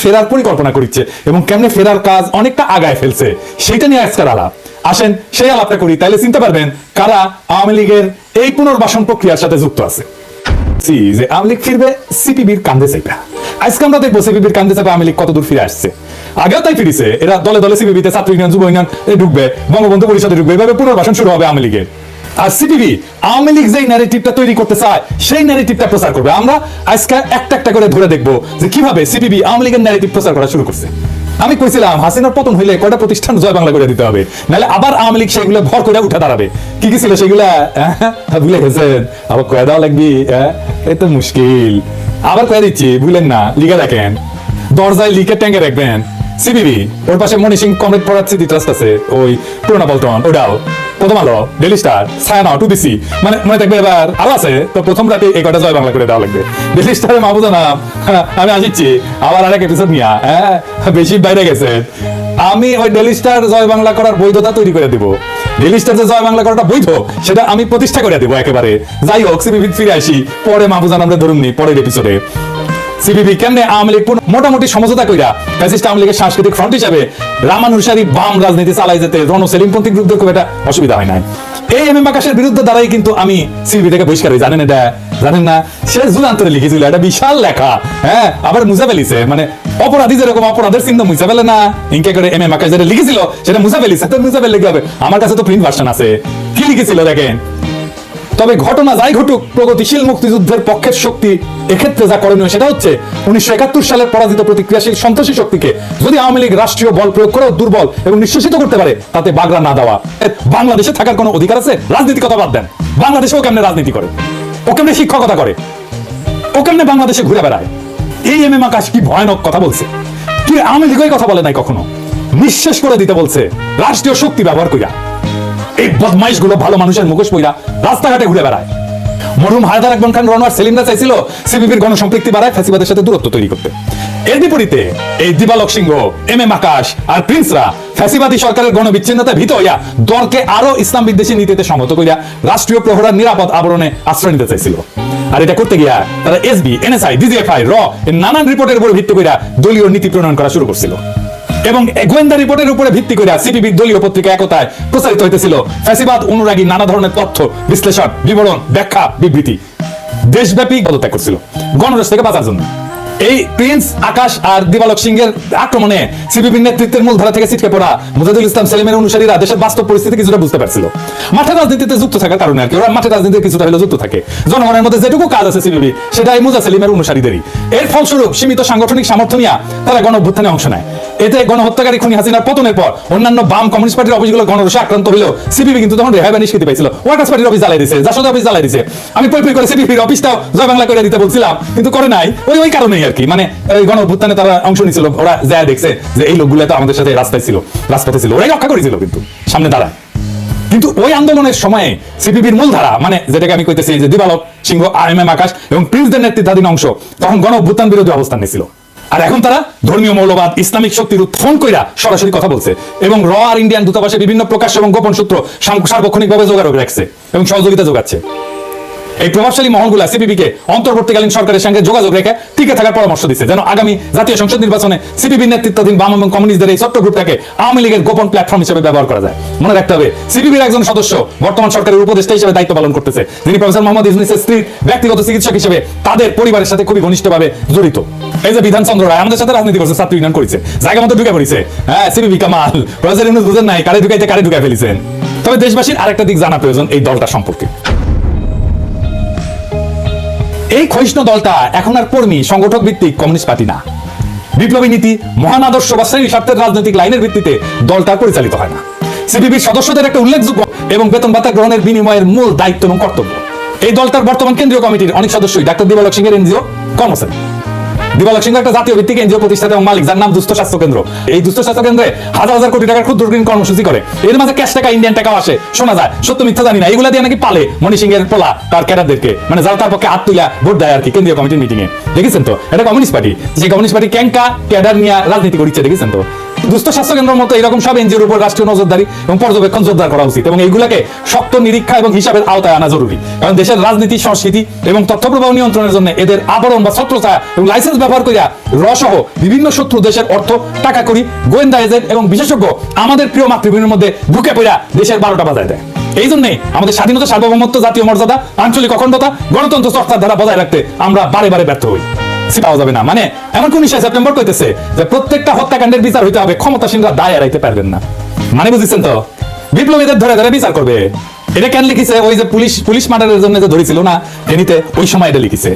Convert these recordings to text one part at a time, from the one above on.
ফেরার পরিকল্পনা করছে এবং কেমনে ফেরার কাজ অনেকটা আগায় ফেলছে সেটা নিয়ে আজকের আলাপ। আসেন, সেই আলাপটা করি তাহলে চিনতে পারবেন কারা আওয়ামী লীগের এই পুনর্বাসন প্রক্রিয়ার সাথে যুক্ত আছে। যে আওয়ামী লীগ ফিরবে, সিপিবির কান্দে আজকে আমরা দেখব সিপিবির কান্দে আওয়ামী লীগ কতদূর ফিরে আসছে। আগেও তাই ফিরেছে, এরা দলে দলে সিপিবিতে ছাত্র ইউনিয়ন, যুব ইউনিয়ন ঢুকবে, বঙ্গবন্ধু পরিষদে ঢুকবে, এভাবে পুনর্বাসন শুরু হবে আওয়ামী লীগের। আর সিপিবি আওয়ামী লীগ যেই ন্যারেটিভটা তৈরি করতে চায় সেই ন্যারেটিভটা প্রচার করবে। আমরা আজকে একটা একটা করে ধরে দেখব যে কীভাবে সিপিবি আওয়ামী লীগের ন্যারেটিভ প্রচার করা শুরু করছে। আমি কইছিলাম হাসিনার পতন হইলে কয়টা প্রতিষ্ঠান জয় বাংলা করে দিতে হবে? নাহলে আবার আওয়ামী লীগ সেগুলো ভর করে উঠে দাঁড়াবে। কি কি ছিল সেগুলা? আহ, ভুলে গেছেন। আবার কয়ে দেওয়া লাগবি এ তো মুশকিল। আবার কয়ে দিচ্ছি ভুলেন না লিখে রাখেন দরজায় লিখে ট্যাঙ্কে রাখবেন। সিবিবি ওর পাশে মনি সিং কমরেড পড়ার স্মৃতি আছে ওই পুরোনা পল্টন ওটাও প্রথম আলো ডেলি স্টার ছায়ানা টু বিসি মানে মনে থাকবে এবার আরও আছে তো প্রথম রাতে এই কয়টা জয় বাংলা করে দেওয়া লাগবে। ডেলি স্টারে মাহবুজা নাম হ্যাঁ, আমি আসিচ্ছি আবার আরেক এপিসোড নিয়া হ্যাঁ বেশি বাইরে গেছে। আমি ওই ডেলি স্টার জয় বাংলা করার বৈধতা তৈরি করে দিব। ডেলি স্টার জয় বাংলা করাটা বৈধ সেটা আমি প্রতিষ্ঠা করে দিব একেবারে। যাই হোক সিবিবি ফিরে আসি পরে মাহবুজান আমরা ধরুন নি পরের এপিসোডে সিপিবি কেমনে আওয়ামী লীগ মোটামুটি সমঝোতা কইরা ফ্যাসিস্ট আওয়ামী লীগের সাংস্কৃতিক ফ্রন্ট হিসাবে বাম রাজনীতি চালাই যেতে রণ সেলিমপন্থীর বিরুদ্ধে খুব একটা অসুবিধা হয় নাই। এই এম এম আকাশের বিরুদ্ধে দ্বারাই কিন্তু আমি সিপিবি থেকে বহিষ্কার হই, জানেন এটা? জানেন না? সে লিখেছিল, এটা বিশাল লেখা হ্যাঁ? আবার মুছে ফেলিছে মানে অপরাধী যেরকম অপরাধের চিহ্ন মুছে ফেলে না, ইনকে করে এম এম আকাশ যেটা লিখেছিল, সেটা মুছে ফেলিছে, তো মুছে ফেললে কি হবে? আমার কাছে তো প্রিন্ট ভার্সন আছে। কি লিখেছিল দেখেন? তবে ঘটনা যাই ঘটুক, প্রগতিশীল মুক্তিযুদ্ধের পক্ষের শক্তি এক্ষেত্রে যা করণীয় সেটা হচ্ছে উনিশশো একাত্তর সালের পরাজিত প্রতিক্রিয়াশীল সন্ত্রাসী শক্তিকে যদি আওয়ামী লীগ রাষ্ট্রীয় বল প্রয়োগ করেও দুর্বল এবং নিঃশেষিত করতে পারে, তাতে বাগড়া না দেওয়া। বাংলাদেশে থাকার কোনো অধিকার আছে? রাজনীতি কথা বাদ দেন। বাংলাদেশেও কেমনে রাজনীতি করে? ও কেমনে শিক্ষকতা করে? ও কেমনে বাংলাদেশে ঘুরে বেড়ায়? এই এম এম আকাশ কি ভয়ানক কথা বলছে? কি আওয়ামী লীগই কথা বলে নাই কখনো? নিঃশেষ করে দিতে বলছে, রাষ্ট্রীয় শক্তি ব্যবহার এই বদমাইশগুলো ভালো মানুষের মুখোশ পইরা রাস্তাঘাটে ঘুরে বেড়ায়। মরহুম হায়দার আকবর খান রনোয়ার সেলিমরা চাইছিল সিবিপির গণসম্পৃক্তি বাড়ায় ফ্যাসিবাদের সাথে দূরত্ব তৈরি করতে। এর বিপরীতে এই দিবালক সিংহ, এম এম আকাশ আর প্রিন্সরা ফ্যাসিবাদী সরকারের গণবিচ্ছিন্নতা ভীত হইয়া দলকে আরও ইসলাম বিদ্বেষী নীতিতে সম্মত করিয়া রাষ্ট্রীয় প্রহরার নিরাপদ আবরণে আশ্রয় নিতে চাইছিল। আর এটা করতে গিয়া তারা এসবি এনএসআই ডিজিএফআই র নানান রিপোর্টের উপর ভিত্তি করিয়া দলীয় নীতি প্রণয়ন করা শুরু করছিল। এবং গোয়েন্দা রিপোর্টের উপরে ভিত্তি করে সিপিবির দলীয় পত্রিকা একতায় প্রচারিত হইতেছিল। ফ্যাসিবাদ, অনুরাগী, নানা ধরনের তথ্য, বিশ্লেষণ, বিবরণ, ব্যাখ্যা, বিবৃতি। দেশব্যাপী পদত্যাগ করছিল। গণরাজ থেকে বাঁচার জন্য। এই প্রিন্স আকাশ আর দিবালক সিংহের আক্রমণে সিপিবির নেতৃত্বের মূলধারা থেকে ছিটকে পড়া মুজাদুল ইসলাম, সেলিমের অনুসারীরা দেশের বাস্তব পরিস্থিতি কিছুটা বুঝতে পারছিল। মাঠে রাজনীতিতে যুক্ত থাকার কারণে আর কি, ওরা মাঠে রাজনীতিতে কিছুটা হলেও যুক্ত থাকে। জনগণের মধ্যে যেটুকু কাজ আছে সিপিবি সেটা এই মুজা সেলিমের অনুসারীদেরই। এর ফলস্বরূপ সীমিত সাংগঠনিক সামর্থ্য নিয়ে তারা গণ অভ্যুত্থানে অংশ নেয়। এতে গণহত্যাকারী খুনি হাসিনার পতনের পর অন্যান্য বাম কমিউনিস্ট পার্টির অফিসগুলো গণরসে আক্রান্ত হলেও সিপিবি কিন্তু তখন রেহাই বা নিষ্কৃতি পাইছিল। ওয়ার্কার্স পার্টির অফিস জ্বালাই দিছে, জাসদ অফিস জ্বালাই দিছে। আমি পই করে সিপিবির অফিসটাও জয় বাংলা করে দিতে বলছিলাম, কিন্তু করে নাই। ওই ওই কারণেই আর কি। মানে এই তারা অংশ নিছিল, ওরা যা দেখছে যে এই লোকগুলো তো আমাদের সাথে রাস্তায় ছিল, রাজপথে ছিল, ওরাই রক্ষা করেছিল কিন্তু, সামনে দাঁড়ায়। কিন্তু ওই আন্দোলনের সময়ে সিপিবির মূলধারা মানে যেটাকে আমি কইতেছি যে দিবালক, সিংহ আর এম এম আকাশ এবং প্রিন্সদের নেতৃত্বাধীন অংশ, তখন গণ বিরোধী অবস্থান নিয়েছিল। আর এখন তারা ধর্মীয় মৌলবাদ, ইসলামিক শক্তির ফোন কইরা সরাসরি কথা বলছে এবং র আর ইন্ডিয়ান দূতাবাসে বিভিন্ন প্রকাশ্য এবং গোপন সূত্র সার্বক্ষণিকভাবে যোগাযোগ রাখছে এবং সহযোগিতা যোগাচ্ছে। এই প্রভাবশালী মহলগুলা সিপিবিকে অন্তর্বর্তীকালীন সরকারের সঙ্গে যোগাযোগ রেখে টিকে থাকার পরামর্শ দিচ্ছে যেন আগামী জাতীয় সংসদ নির্বাচনে সিপিবি নেতৃত্বাধীন বাম এবং কমিউনিস্টদের এই ছোট্ট গ্রুপটাকে আওয়ামী লীগের গোপন প্ল্যাটফর্ম হিসেবে ব্যবহার করা যায়। মনে রাখতে হবে সিপিবির একজন সদস্য বর্তমান সরকারের উপদেষ্টা হিসেবে দায়িত্ব পালন করতেছে, যিনি প্রফেসর মোহাম্মদ ইউনুসের স্ত্রীর ব্যক্তিগত চিকিৎসক হিসেবে তাদের পরিবারের সাথে খুবই ঘনিষ্ঠভাবে জড়িত। এই যে বিধান চন্দ্র রায় আমাদের সাথে রাজনীতি করছে, ছাত্র ইউনিয়ন করেছে, জায়গা মতো ঢুকে পড়েছে। হ্যাঁ সিপিবি কামাল, প্রফেসর ইউনুস বুঝেন নাই, কারে ঢুকাইতে, কারে ঢুকাই ফেলেছেন। তবে দেশবাসীর আরেকটা দিক জানা প্রয়োজন এই দলটা সম্পর্কে। এই ক্ষয়িষ্ণু দলটা এখন আর কর্মী, সংগঠক ভিত্তিক কমিউনিস্ট পার্টি না। বিপ্লবী নীতি, মহান আদর্শ বা শ্রেণি স্বার্থের রাজনৈতিক লাইনের ভিত্তিতে দলটা পরিচালিত হয় না। সিপিবির সদস্যদের একটা উল্লেখযোগ্য এবং বেতন ভাতা গ্রহণের বিনিময়ের মূল দায়িত্ব এবং কর্তব্য। এই দলটার বর্তমান কেন্দ্রীয় কমিটির অনেক সদস্যই ডাক্তার দিবালক এর এনজিও কর্মচারী। দিবালক সিংহ একটা জাতীয় ভিত্তিক এনজিও প্রতিষ্ঠাতা এবং মালিক, যার নাম দুস্থ স্বাস্থ্য কেন্দ্র। এই দুস্থ স্বাস্থ্য কেন্দ্রে হাজার হাজার কোটি টাকার ক্ষুদ্র ঋণ কর্মসূচি করে। এর মাঝে ক্যাশ টাকা ইন্ডিয়ান টাকাও আসে। শোনা যায়, সত্য মিথ্যা জানি না। এগুলা দিয়ে নাকি পালে মনি সিংহের পোলা, তার ক্যাডারদেরকে। মানে যারা তার পক্ষে হাত তুলা ভোট দেয় আর কি, কেন্দ্রীয় কমিটির মিটিং এ দেখেছেন তো? এটা কমিউনিস্ট পার্টি। যে কমিউনিস্ট পার্টি ক্যাঙ্কা ক্যাডার নিয়ে রাজনীতি করছে দেখেছেন তো? দুস্থ স্বাস্থ্য কেন্দ্রের মতো এরকম সব এনজিওর উপর রাষ্ট্রীয় নজরদারি এবং পর্যবেক্ষণ জোরদার করা উচিত এবং এইগুলাকে শক্ত নিরীক্ষা এবং হিসাবের আওতায় আনা জরুরি। কারণ দেশের রাজনীতি, সংস্কৃতি এবং তথ্য প্রবাহ নিয়ন্ত্রণের জন্য এদের আবরণ বা ছত্রছায়া এবং লাইসেন্স ব্যবহার করিয়া রসহ বিভিন্ন শত্রু দেশের অর্থ টাকা করি গোয়েন্দা এজেন্ট এবং বিশেষজ্ঞ আমাদের প্রিয় মাতৃভূমির মধ্যে ঢুকে পড়া দেশের বারোটা বাজায় দেয়। এই জন্যে আমাদের স্বাধীনতা, সার্বভৌমত্ব জাতীয় মর্যাদা আঞ্চলিক অখণ্ডতা, গণতন্ত্র চর্চার দ্বারা বজায় রাখতে আমরা বারে বারে ব্যর্থ হই। পাওয়া যাবে না। মানে কোন সেপ্টেম্বর কইতেছে যে প্রত্যেকটা হত্যাকাণ্ডের বিচার হইতে হবে, ক্ষমতাসীনরা দায় এড়াইতে পারবেন না। মানে বুঝেছেন তো? বিপ্লবীদের ধরে ধরে বিচার করবে। এটা কেন লিখিছে? ওই যে পুলিশ পুলিশ মার্ডারের জন্য যে ধরেছিল না ওই সময় এটা লিখিছে।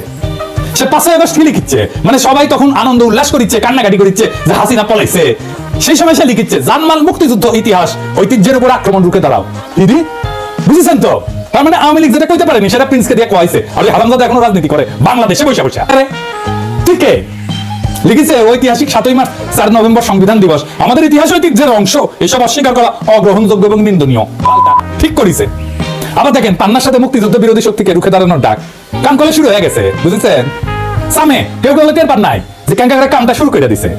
সে পাঁচই আগস্ট কি লিখিচ্ছে মানে সবাই তখন আনন্দ, উল্লাস করিচ্ছে, কান্নাকাটি করিচ্ছে যে হাসিনা পলাইছে। সেই সময় সে লিখিচ্ছে জানমাল মুক্তিযুদ্ধ ইতিহাস, ঐতিহ্যের উপর আক্রমণ রুখে দাঁড়াও। দিদি বুঝেছেন তো? তার মানে আওয়ামী লীগ যেটা কইতে পারেনি, সেটা প্রিন্সকে দিয়ে কোয়াইছে। আর ওই হারামজাদা এখনও রাজনীতি করে, বাংলাদেশে বসে বসে। আরে ঠিক কে? লিখেছে ঐতিহাসিক সাতই মার্চ, চার নভেম্বর সংবিধান দিবস। আমাদের ইতিহাস ঐতিহ্যের অংশ, এসব অস্বীকার করা অগ্রহণযোগ্য এবং নিন্দনীয়। ঠিক করিছে। আবার দেখেন, পান্নার সাথে মুক্তিযুদ্ধ বিরোধী শক্তিকে রুখে দাঁড়ানোর ডাক। কান কলে শুরু হয়ে গেছে, বুঝেছেন? সামে কেউ কেউ টের পান নাই যে ক্যাঙ্কা করে কামটা শুরু করে দিছে।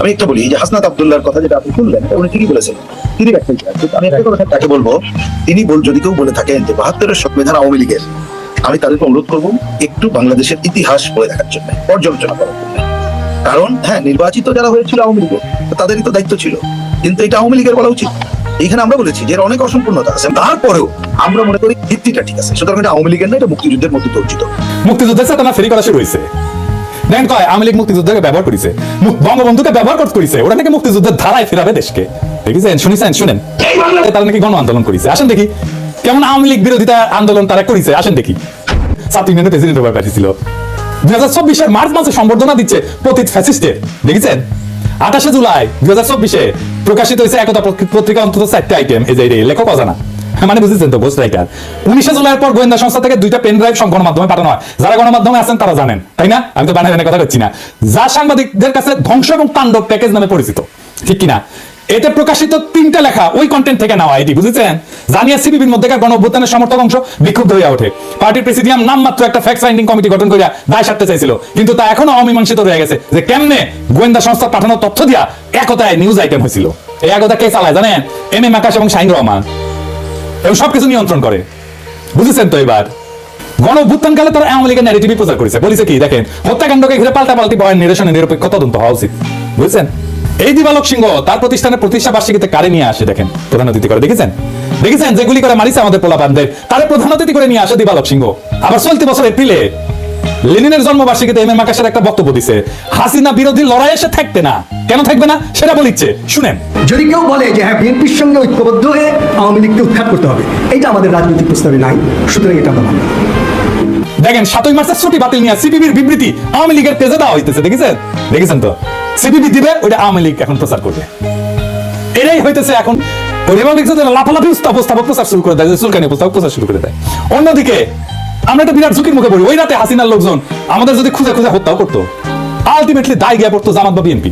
আমি একটা বলি যে হাসনাত আব্দুল্লাহর কথা যেটা আপনি শুনলেন উনি ঠিকই বলেছেন। তিনি আমি একটা কথা তাকে বলব, তিনি বল যদি কেউ বলে থাকেন যে বাহাত্তরের সংবিধান আওয়ামী লীগের আমি তাদেরকে অনুরোধ করব একটু বাংলাদেশের ইতিহাস পড়ে দেখার জন্য পর্যালোচনা করার জন্য। কারণ হ্যাঁ নির্বাচিত যারা হয়েছিল আওয়ামী লীগের তো তাদেরই তো দায়িত্ব ছিল। কিন্তু এটা আওয়ামী লীগের বলা উচিত। এইখানে আমরা বলেছি যে অনেক অসম্পূর্ণতা আছে। তারপরেও আমরা মনে করি ভিত্তিটা ঠিক আছে। সুতরাং এটা আওয়ামী লীগের না এটা মুক্তিযুদ্ধের মধ্যে পরিচিত মুক্তিযুদ্ধের সাথে না ফেরি করা শুরু হয়েছে। দেখেন কয় আওয়ামী লীগ মুক্তিযুদ্ধকে ব্যবহার করেছে। বঙ্গবন্ধুকে ব্যবহার করেছে। ওরা নাকি মুক্তিযুদ্ধের ধারায় ফেরাবে দেশকে। দেখেছেন? শুনেছেন? শুনেন। তারা নাকি গণ আন্দোলন করেছে। আসেন দেখি। কেমন আওয়ামী লীগ বিরোধিতা আন্দোলন তারা করেছে? আসেন দেখি। প্রেসিডেন্ট হবার দুই হাজার চব্বিশের মার্চ মাসে সম্বর্ধনা দিচ্ছে পতিত ফ্যাসিস্টে দেখেছেন? আঠাশে জুলাই দুই হাজার চব্বিশে প্রকাশিত হয়েছে একতা পত্রিকা- অন্তত চারটে আইটেম এই যে লেখক অজানা। মানে বুঝেছেন তো গোস্ট রাইটার উনিশে জুলাইয়ের পর গোয়েন্দা সংস্থা থেকে দুইটা পেন ড্রাইভ গণমাধ্যমে পাঠানো হয়। যারা গণমাধ্যমে আছেন তারা জানেন, তাই না? আমি তো কথা করছি না। যা সাংবাদিকদের কাছে ধ্বংস এবং তাণ্ডব প্যাকেজ নামে পরিচিত। ঠিক কিনা? এতে প্রকাশিত তিনটা লেখা ওই কন্টেন্ট থেকে নেওয়া এটি বুঝেছেন? জানিয়া সিপিবির মধ্যেকার গণ অভ্যুত্থানের সমর্থক অংশ বিক্ষুব্ধ হইয়া ওঠে। পার্টির প্রেসিডিয়াম নামমাত্র একটা ফ্যাক্ট ফাইন্ডিং কমিটি গঠন করিয়া দায় সারতে চাইছিল। কিন্তু তা এখনও অমীমাংসিত রয়ে গেছে যে কেমনে গোয়েন্দা সংস্থা পাঠানো তথ্য দিয়া একতায় নিউজ আইটেম হয়েছিল এই একতা কে চালায় জানেন? এম এম আকাশ এবং শাহিন রহমান। এবং সবকিছু নিয়ন্ত্রণ করে। বুঝেছেন তো এবার? গণ অভ্যুত্থানকালে তারা আওয়ামী লীগের ন্যারেটিভই প্রচার করেছে। বলেছে কি, দেখেন, হত্যাকাণ্ডকে ঘিরে পাল্টা পাল্টি বয়ান নিরসনে নিরপেক্ষ তদন্ত হওয়া উচিত। বুঝছেন? এই দিবালক সিংহ তার প্রতিষ্ঠানের প্রতিষ্ঠা বার্ষিকীতে কারে নিয়ে আসে দেখেন প্রধান অতিথি করে দেখেছেন? দেখেছেন? যেগুলি করে মারিছে আমাদের পোলাপানদের তারে প্রধান অতিথি করে নিয়ে আসে দিবালক সিংহ? আবার চলতি বছর এপ্রিলে লেনিনের জন্মবার্ষিকীতে এম এম আকাশের একটা বক্তব্য দিছে হাসিনা বিরোধী লড়াই এসে থাকবে না। কেন থাকবে না? সেটা বলিচ্ছে। শুনেন। যদি কেউ বলে যে হ্যাঁ বিএনপির সঙ্গে ঐক্যবদ্ধ হয়ে আওয়ামী লীগকে উৎখাত করতে হবে এটা আমাদের রাজনৈতিক প্রস্তাবে নাই সুতরাং এটা আমরা দেখেন সাতই মার্চের ছুটি বাতিল নিয়ে সিপিবির বিবৃতি আওয়ামী লীগের পেজে দেওয়া হইতেছে দেখেছেন? দেখেছেন তো? সিপিবি দিবে, ওইটা আওয়ামী লীগ এখন প্রচার করবে। এটাই হইতেছে এখন লাফালাফি উপস্থাপক প্রচার শুরু করে দেয় চুলকানি উপস্থাপক প্রচার শুরু করে দেয়। অন্যদিকে, আমরা একটা বিরাট ঝুঁকির মুখে পড়ি। ওই রাতে হাসিনার লোকজন আমাদের যদি খুঁজে খুঁজে হত্যাও করতো। আলটিমেটলি দায় গিয়ে পড়তো জামাত বা বিএনপি